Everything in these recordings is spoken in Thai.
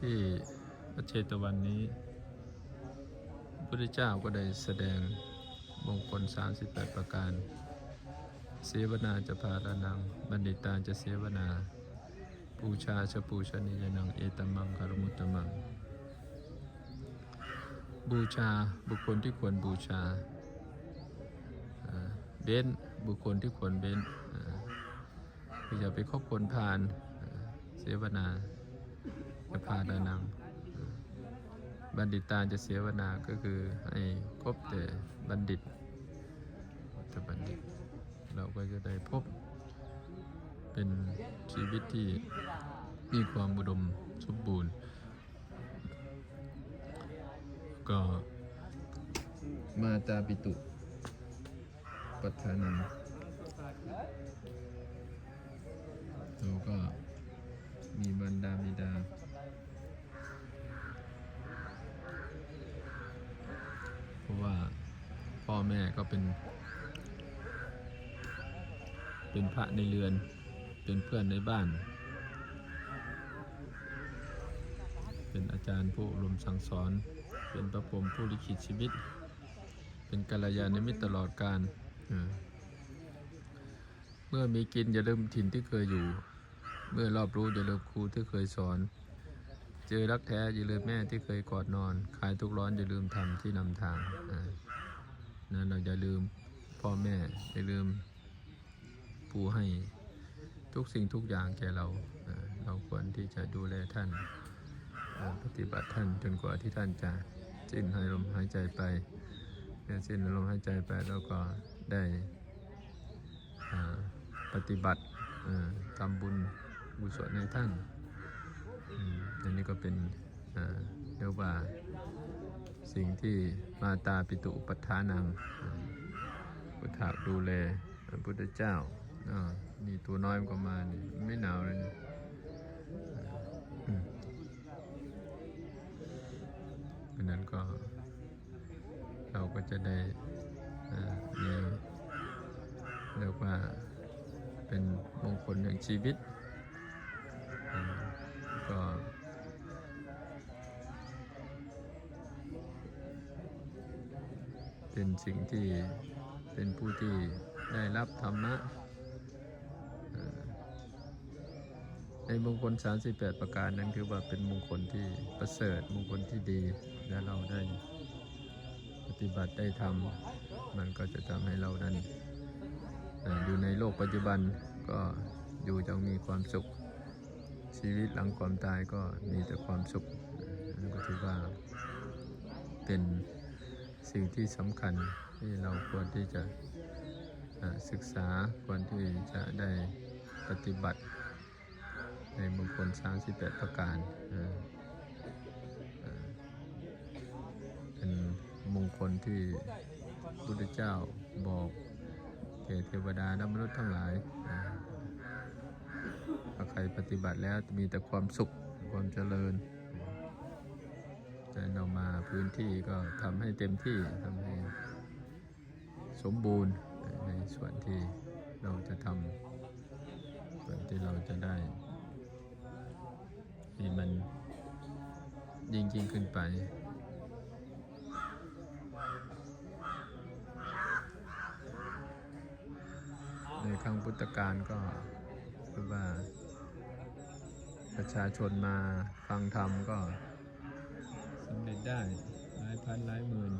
ที่พระเชตวันนี้พระพุทธเจ้าก็ได้แสดงมงคล 38 ประการ เสวนาจะพารานัง บัณฑิตาจะเสวนา ปูชาชปูชนียนัง เอตมังคารมุตตมัง บูชาบุคคลที่ควรบูชา เบ้นบุคคลที่ควรเบ้นอ่าอย่าไปคบคนพาลอ่าน เสวนา จะพาดานัง บัณฑิตาจะเสวนาก็คือให้คบแต่บัณฑิตแต่บัณฑิต เราก็จะได้พบ เป็นชีวิตที่มีความอุดมสมบูรณ์ ก็มาตาปิตุปัฏฐานังเราก็มีบรรดาบิดา เพราะว่าพ่อ แม่ก็เป็น เป็นพระในเรือน เป็นเพื่อนในบ้าน เป็นอาจารย์ผู้อบรมสั่งสอน เป็นประพรหมผู้ลิขิตชีวิต เป็นกัลยาณมิตรตลอดการเมื่อมีกินอย่าลืมถิ่นที่เคยอยู่ เมื่อรอบรู้อย่าลืมครูที่เคยสอน เจอรักแท้อย่าลืมแม่ที่เคยกอดนอน คลายทุกข์ร้อนอย่าลืมทำที่นำทางอ่า นั้นเราอย่าลืมพ่อแม่อย่าลืมผู้ให้ทุกสิ่งทุกอย่างแก่เรา เราควรที่จะดูแลท่านปฏิบัติท่านจนกว่าที่ท่านจะสิ้นหายลมหายใจไปเมื่อสิ้นลมหายใจไปเราก็ได้ปฏิบัติทำบุญบุญสวดในท่านอันนี้ก็เป็นเรียกว่า สิ่งที่มาตาปิตุปัฏฐานังพุทธะดูแลพระพุทธเจ้าอนี่ตัวน้อยมันก็มานี่ไม่หนาวเลยนะเพราะนั้นก็เราก็จะได้มีเรียกว่าเป็นมงคลแห่งชีวิตอ่าก็ เป็นสิ่งที่เป็นผู้ที่ได้รับธรรมะในมงคล 38 ประการนั้นคือว่าเป็นมงคลที่ประเสริฐมงคลที่ดีและเราได้ปฏิบัติได้ทำมันก็จะทำให้เรานั้นเอ่ออยู่ในโลกปัจจุบันก็อยู่จะมีความสุข ชีวิตหลังความตายก็มีแต่ความสุขนั่นก็ถือว่าเป็น สิ่งที่สำคัญที่เราควรที่จะศึกษาควรที่จะได้ปฏิบัติ ในมงคล 38 ประการเป็นมงคลที่พุทธเจ้าบอกแก่เทวดาและมนุษย์ทั้งหลายถ้าใครปฏิบัติแล้วจะมีแต่ความสุขความเจริญ แต่เรามาพื้นที่ก็ทำให้เต็มที่ทำให้สมบูรณ์ในส่วนที่เราจะทำส่วนที่เราจะได้ให้มันยิ่งยิ่งขึ้นไปในครั้งพุทธกาลก็คือว่า ประชาชนมาฟังธรรมก็ สำเร็จได้หลายพันหลายหมื่น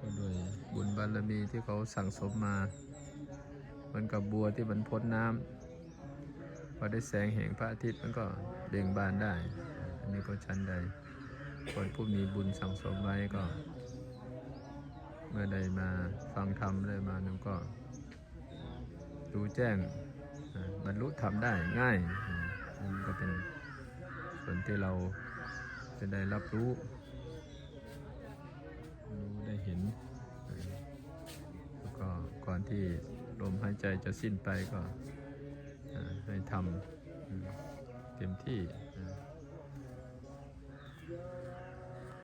ก็โดยบุญบารมีที่เขาสั่งสมมาเหมันกับบัวที่มันพ้นน้ำพอได้แสงแห่งพระอาทิตย์มันก็เบ่งบานได้ อันนี้ก็ชั้นใดคนผู้มีบุญสั่งสมไว้ก็ เมื่อใดมาฟังธรรมได้มานั้นก็รู้แจ้งบรรลุธรรมได้ง่ายอ่าอันก็เป็นส่วนที่เรา จะได้รับรู้ รู้ได้เห็น แล้วก็ก่อนที่ลมหายใจจะสิ้นไปก็ให้ทำเต็มที่